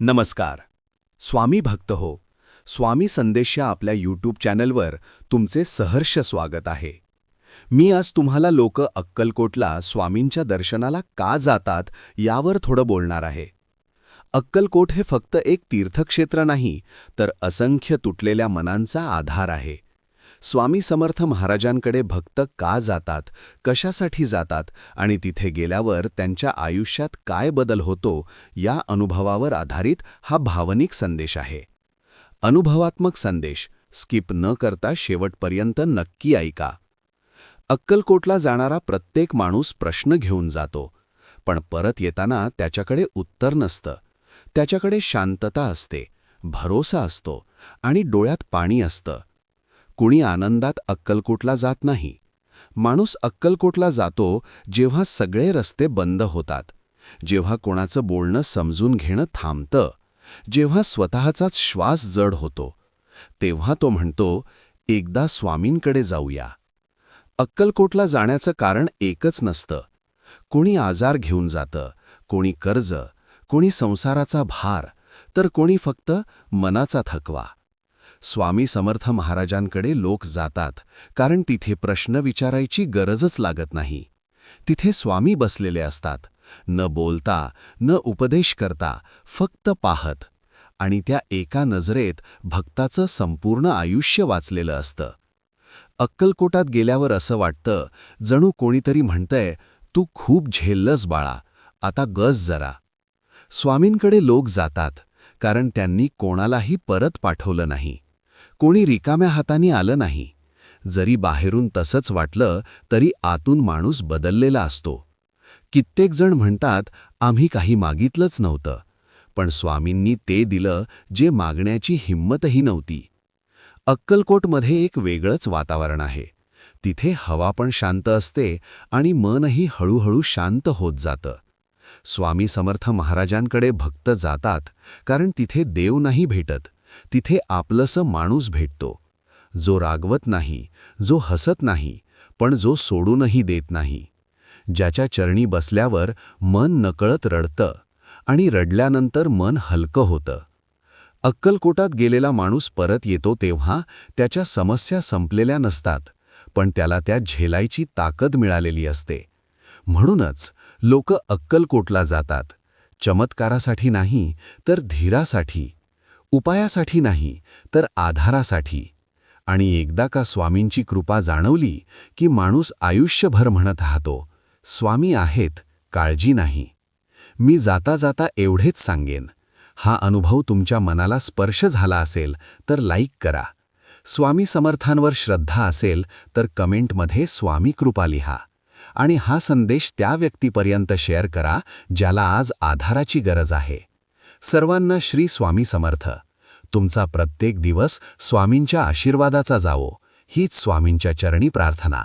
नमस्कार. स्वामी भक्त हो. स्वामी संदेश या आपल्या यूट्यूब चॅनलवर तुमचे सहर्ष स्वागत आहे. मी आज तुम्हाला लोक अक्कलकोटला स्वामींच्या दर्शनाला का जातात यावर थोडं बोलणार आहे. अक्कलकोट हे फक्त एक तीर्थक्षेत्र नाही तर असंख्य तुटलेल्या मनांचा आधार आहे. स्वामी समर्थ महाराजांकडे भक्त का जातात कशासाठी जातात आणि तिथे गेल्यावर त्यांच्या आयुष्यात काय बदल होतो या अनुभवावर आधारित हा भावनिक संदेश आहे. अनुभवात्मक संदेश स्किप न करता शेवटपर्यंत नक्की ऐका. अक्कलकोटला जाणारा प्रत्येक माणूस प्रश्न घेऊन जातो पण परत येताना त्याच्याकडे उत्तर नसतं. त्याच्याकडे शांतता असते भरोसा असतो आणि डोळ्यात पाणी असतं. कुणी आनंदात अक्कलकोटला जात नाही. माणूस अक्कलकोटला जातो जेव्हा सगळे रस्ते बंद होतात. जेव्हा कोणाचं बोलणं समजून घेणं थांबतं. जेव्हा स्वतःचाच श्वास जड होतो. तेव्हा तो म्हणतो एकदा स्वामींकडे जाऊया. अक्कलकोटला जाण्याचं कारण एकच नसतं. कोणी आजार घेऊन जातं कोणी कर्ज कोणी संसाराचा भार तर कोणी फक्त मनाचा थकवा. स्वामी समर्थ महाराजांकडे लोक जातात कारण तिथे प्रश्न विचारायची गरजच लागत नाही. तिथे स्वामी बसलेले असतात. न बोलता न उपदेश करता फक्त पाहत. आणि त्या एका नजरेत भक्ताचं संपूर्ण आयुष्य वाचलेलं असतं. अक्कलकोटात गेल्यावर असं वाटतं जणू कोणीतरी म्हणतंय तू खूप झेललंस बाळा आता गस जरा. स्वामींकडे लोक जातात कारण त्यांनी कोणालाही परत पाठवलं नाही. कोणी रिकाम्या हाताने आलं नाही. जरी बाहेरून तसंच वाटलं तरी आतून माणूस बदललेला असतो. कित्येक जण म्हणतात आम्ही काही मागितलंच नव्हतं. पण स्वामींनी ते दिलं जे मागण्याची हिंमतही नव्हती. अक्कलकोटमध्ये एक वेगळंच वातावरण आहे. तिथे हवा पण शांत असते आणि मनही हळूहळू शांत होत जातं. स्वामी समर्थ महाराजांकडे भक्त जातात कारण तिथे देव नाही भेटत. तिथे आपलंसं माणूस भेटतो. जो रागवत नाही जो हसत नाही पण जो सोडूनही देत नाही. ज्याच्या चरणी बसल्यावर मन नकळत रडतं आणि रडल्यानंतर मन हलकं होतं. अक्कलकोटात गेलेला माणूस परत येतो तेव्हा त्याच्या समस्या संपलेल्या नसतात पण त्याला त्या झेलायची ताकद मिळालेली असते. म्हणूनच लोक अक्कलकोटला जातात. चमत्कारासाठी नाही तर धीरासाठी. उपायासाठी नाही तर आधारासाठी. आणि एकदा का स्वामींची कृपा जाणवली की माणूस आयुष्यभर म्हणत राहतो स्वामी आहेत काळजी नाही. मी जाता जाता एवढेच सांगेन. हा अनुभव तुमच्या मनाला स्पर्श झाला असेल तर लाईक करा. स्वामी समर्थांवर श्रद्धा असेल तर कमेंटमध्ये स्वामी कृपा लिहा. आणि हा संदेश त्या व्यक्तीपर्यंत शेअर करा ज्याला आज आधाराची गरज आहे. सर्वांना श्री स्वामी समर्थ. तुमचा प्रत्येक दिवस स्वामींच्या आशीर्वादाचा जावो हीच स्वामींच्या चरणी प्रार्थना.